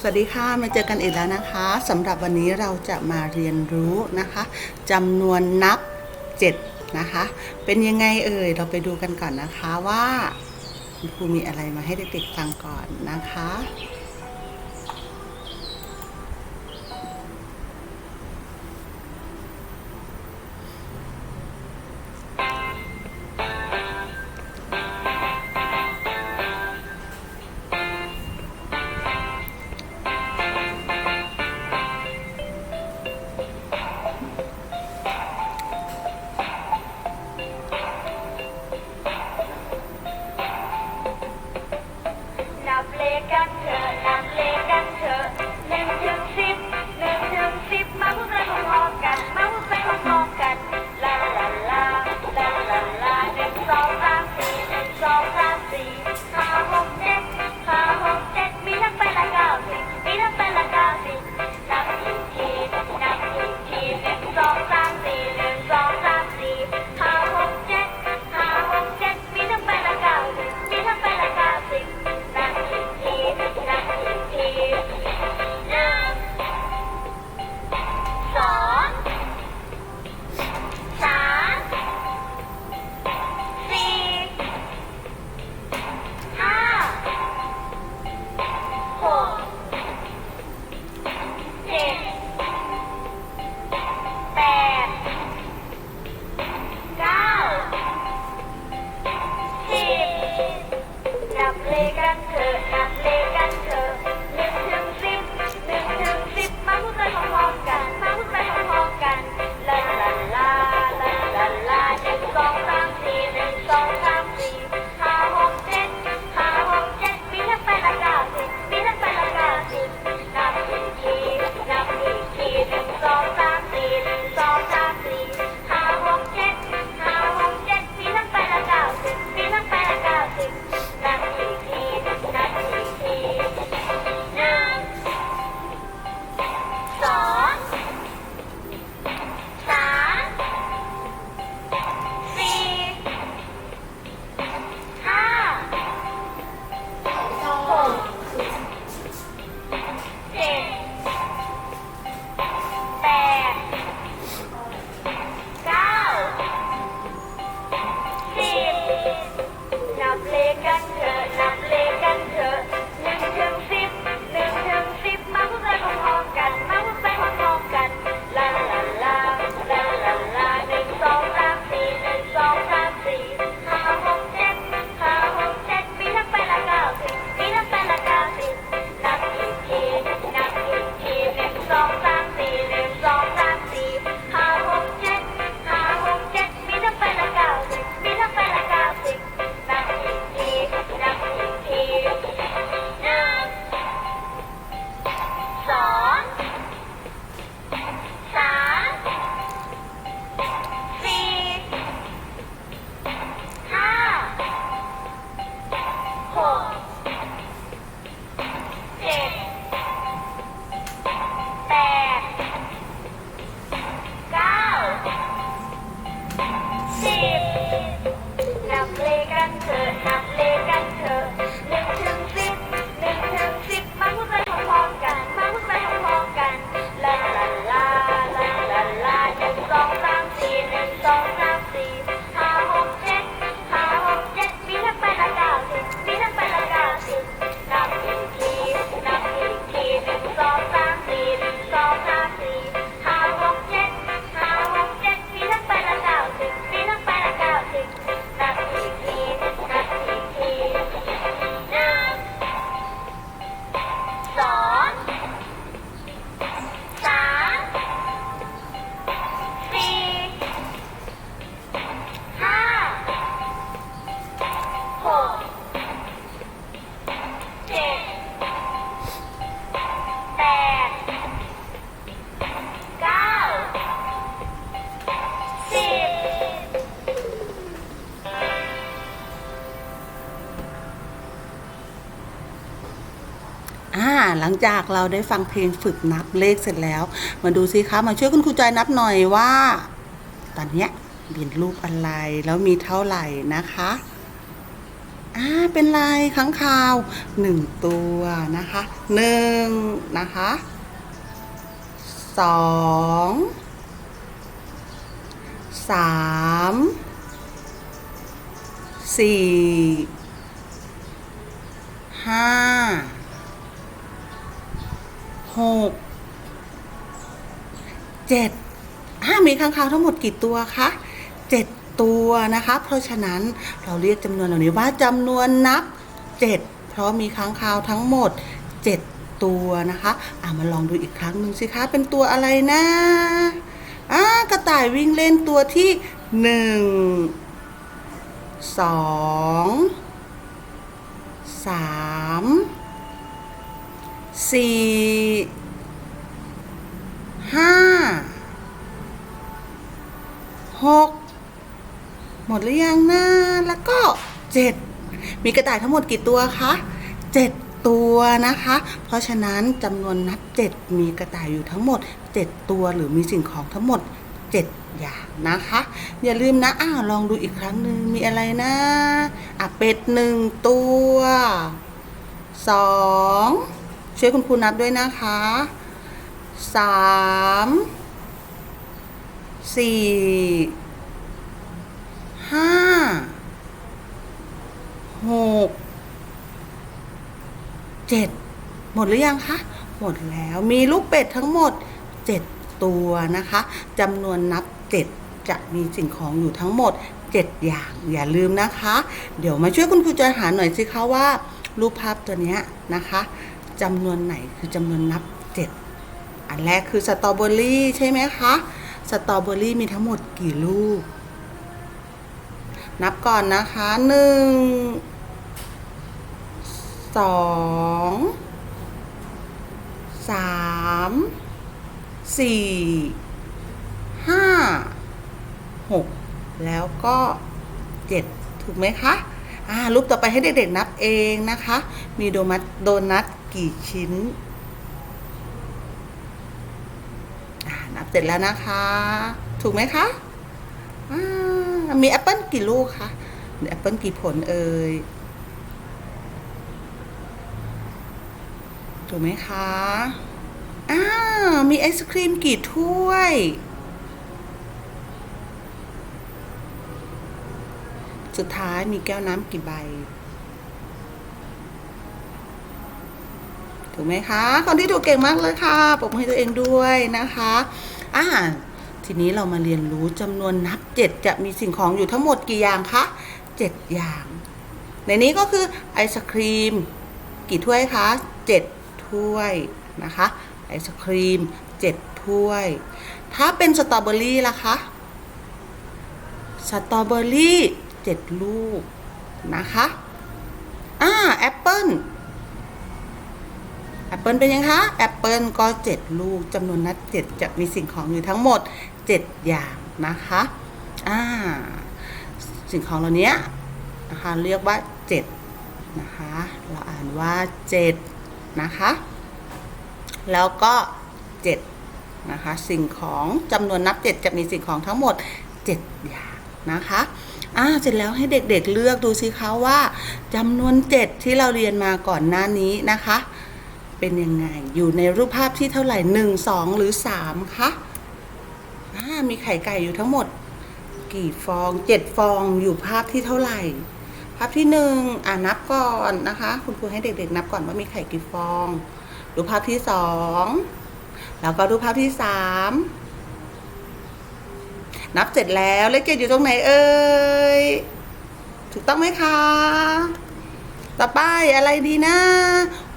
สวัสดีค่ะ มาเจอกันอีกแล้วนะคะสำหรับวันนี้เราจะมาเรียนรู้นะคะจำนวนนับ 7 นะคะ เป็นยังไงเอ่ย เราไปดูกันก่อนนะคะว่าครูมีอะไรมาให้เด็กๆฟังก่อนนะคะ ลังจากเราได้ฟังเพลงฝึกนับเลขเสร็จแล้ว มาดูสิคะมาช่วยคุณครูจอยนับหน่อยว่า ตอนเนี้ยเป็นรูปอะไรแล้วมีเท่าไหร่นะคะอ่าเป็นลายค้างคาวหนึ่งตัวนะคะหนึ่งนะคะสองสามสี่ห้า หกเจ็ดอ่ามีค้างคาวทั้งหมดกี่ตัวคะเจ็ดตัวนะคะ เพราะฉะนั้นเราเรียกจำนวนเหล่านี้ว่าจำนวนนับเจ็ดเพราะมีค้างคาวทั้งหมดเจ็ดตัวนะคะอ่ามาลองดูอีกครั้งหนึ่งสิคะ เป็นตัวอะไรนะอ่ากระต่ายวิ่งเล่นตัวที่หนึ่งสองสาม สี่ห้าหกหมดหรือยังนะแล้วก็เจ็ดมีกระต่ายทั้งหมดกี่ตัวคะเจ็ดตัวนะคะ เพราะฉะนั้นจำนวนนับเจ็ดมีกระต่ายอยู่ทั้งหมดเจ็ดตัวหรือมีสิ่งของทั้งหมดเจ็ดอย่างนะคะ อย่าลืมนะอ้าวลองดูอีกครั้งหนึ่งมีอะไรนะอะเป็ดหนึ่งตัวสอง ช่วยคุณครูนับด้วยนะคะสามสี่ห้าหกเจ็ดหมดหรือยังคะ หมดแล้วมีลูกเป็ดทั้งหมดเจ็ดตัวนะคะจำนวนนับเจ็ดจะมีสิ่งของอยู่ทั้งหมดเจ็ดอย่างอย่าลืมนะคะ เดี๋ยวมาช่วยคุณครูจอยหาหน่อยสิคะว่า รูปภาพตัวนี้นะคะ จำนวนไหนคือจำนวนนับเจ็ดอันแรกคือสตรอเบอรี่ใช่ไหมคะ สตรอเบอรี่มีทั้งหมดกี่ลูก นับก่อนนะคะหนึ่งสองสามสี่ห้าหกแล้วก็เจ็ดถูกไหมคะอ่ารูปต่อไปให้เด็กๆนับเองนะคะ มีโดมัตโดนัท กี่ชิ้นนับเสร็จแล้วนะคะ ถูกไหมคะอ่ามีแอปเปิลกี่ลูกคะมีแอปเปิลกี่ผลเอ่ยถูกไหมคะ อ้าว มีไอศครีมกี่ถ้วย สุดท้ายมีแก้วน้ำกี่ใบ ถูกไหมคะ คนที่ถูกเก่งมากเลยค่ะปรบมือให้ตัวเองด้วยนะคะอ่าทีนี้เรามาเรียนรู้จำนวนนับเจ็ดจะมีสิ่งของอยู่ทั้งหมดกี่อย่างคะเจ็ดอย่าง ในนี้ก็คือไอศครีม กี่ถ้วยคะเจ็ดถ้วยนะคะไอศครีมเจ็ดถ้วย ถ้าเป็นสตรอเบอรี่ล่ะคะสตรอเบอรี่เจ็ดลูกนะคะอ่าแอปเปิ้ล แอปเปิลเป็นยังคะแอปเปิลก็เจ็ดลูกจำนวนนัดเจ็ดจะมีสิ่งของอยู่ทั้งหมดเจ็ดอย่างนะคะอ่าสิ่งของเหล่านี้นะคะเรียกว่าเจ็ดนะคะ เราอ่านว่าเจ็ดนะคะ แล้วก็เจ็ดนะคะ สิ่งของจำนวนนับเจ็ดจะมีสิ่งของทั้งหมดเจ็ดอย่างนะคะอ่าเสร็จแล้วให้เด็กๆเลือกดูสิคะว่าจำนวนเจ็ดที่เราเรียนมาก่อนหน้านี้นะคะ เป็นยังไง อยู่ในรูปภาพที่เท่าไหร่หนึ่งสองหรือสามคะมีไข่ไก่อยู่ทั้งหมด กี่ฟองเจ็ดฟองอยู่ภาพที่เท่าไหร่ ภาพที่หนึ่งอ่านับก่อนนะคะ คุณครูให้เด็กๆ นับก่อนว่ามีไข่กี่ฟอง ดูภาพที่สองแล้วก็ดูภาพที่สามนับเสร็จแล้วเลขเจ็ดอยู่ตรงไหนเอ่ยถูกต้องไหมคะ ต่อไปอะไรดีนะ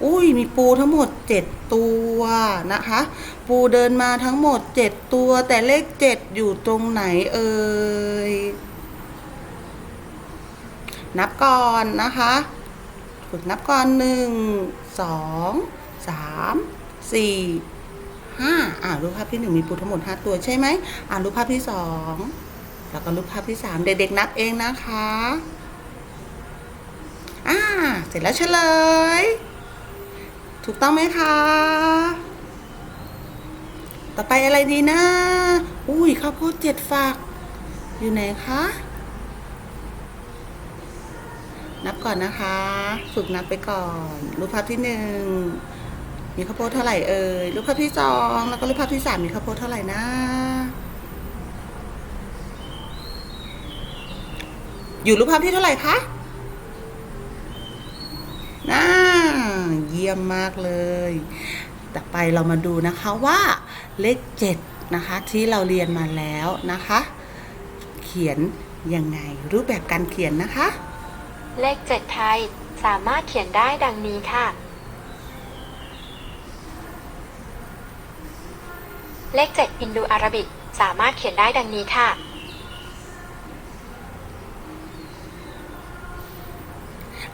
อุ้ยมีปูทั้งหมดเจ็ดตัวนะคะ ปูเดินมาทั้งหมดเจ็ดตัว แต่เลขเจ็ดอยู่ตรงไหนเอ่ย นับก่อนนะคะฝึกนับก่อนหนึ่งสองสามสี่ห้าอ่ารูปภาพที่หนึ่งมีปูทั้งหมดห้าตัวใช่ไหมอ่ารูปภาพที่สองแล้วก็รูปภาพที่สามเด็กๆนับเองนะคะ เสร็จแล้วเฉลย ถูกต้องไหมคะ ต่อไปอะไรดีนะ อุ้ยข้าวโพดเจ็ดฝัก อยู่ไหนคะ นับก่อนนะคะ ฝึกนับไปก่อน รูปภาพที่หนึ่งมีข้าวโพดเท่าไหร่เอ่ย รูปภาพที่สองแล้วก็รูปภาพที่สามมีข้าวโพดเท่าไหร่นะอยู่รูปภาพที่เท่าไหร่คะ น่าเยี่ยมมากเลย ต่อไปเรามาดูนะคะว่าเลขเจ็ดนะคะที่เราเรียนมาแล้วนะคะ เขียนยังไงรูปแบบการเขียนนะคะ เลข7ไทยสามารถเขียนได้ดังนี้ค่ะ เลข7ฮินดูอาราบิกสามารถเขียนได้ดังนี้ค่ะ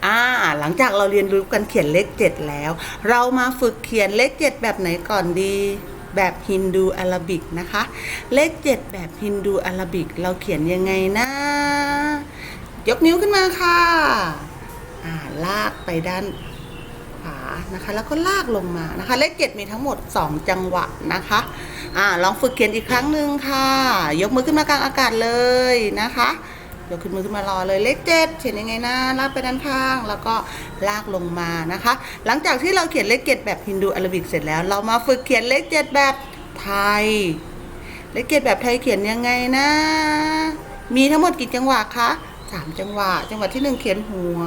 อ่าหลังจากเราเรียนรู้การเขียนเลขเจ็ดแล้ว เรามาฝึกเขียนเลขเจ็ดแบบไหนก่อนดีแบบฮินดูอาราบิกนะคะ เลขเจ็ดแบบฮินดูอาราบิก เราเขียนยังไงนะ ยกนิ้วขึ้นมาค่ะอ่าลากไปด้านขวานะคะ แล้วก็ลากลงมานะคะ เลขเจ็ดมีทั้งหมด 2 จังหวะนะคะอ่าลองฝึกเขียนอีกครั้งหนึ่งค่ะ ยกมือขึ้นมากลางอากาศเลยนะคะ ยกขึ้นมือขึ้นมารอเลยเลขเจ็ดเขียนยังไงนะลากไปด้านข้าง แล้วก็ลากลงมานะคะ หลังจากที่เราเขียนเลขเจ็ดแบบฮินดูอาราบิกเสร็จแล้ว เรามาฝึกเขียนเลขเจ็ดแบบไทย เลขเจ็ดแบบไทยเขียนยังไงนะ มีทั้งหมดกี่จังหวะคะสามจังหวะ จังหวะที่หนึ่งเขียนหัว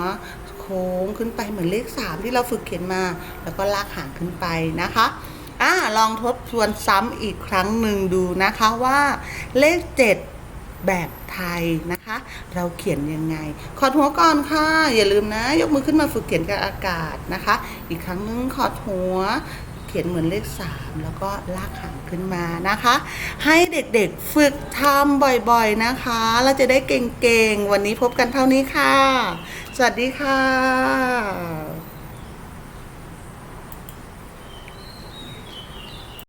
โค้งขึ้นไปเหมือนเลขสามที่เราฝึกเขียนมา แล้วก็ลากหางขึ้นไปนะคะอ่าลองทบทวนซ้ำอีกครั้งหนึ่งดูนะคะว่าเลขเจ็ด แบบไทยนะคะ เราเขียนยังไง ขอดหัวก่อนค่ะ อย่าลืมนะ ยกมือขึ้นมาฝึกเขียนกับอากาศนะคะ อีกครั้งหนึงขอดหัวเขียนเหมือนเลขสามแล้วก็ลากหางขึ้นมานะคะ ให้เด็กๆฝึกทำบ่อยๆนะคะ เราจะได้เก่งๆ วันนี้พบกันเท่านี้ค่ะ สวัสดีค่ะ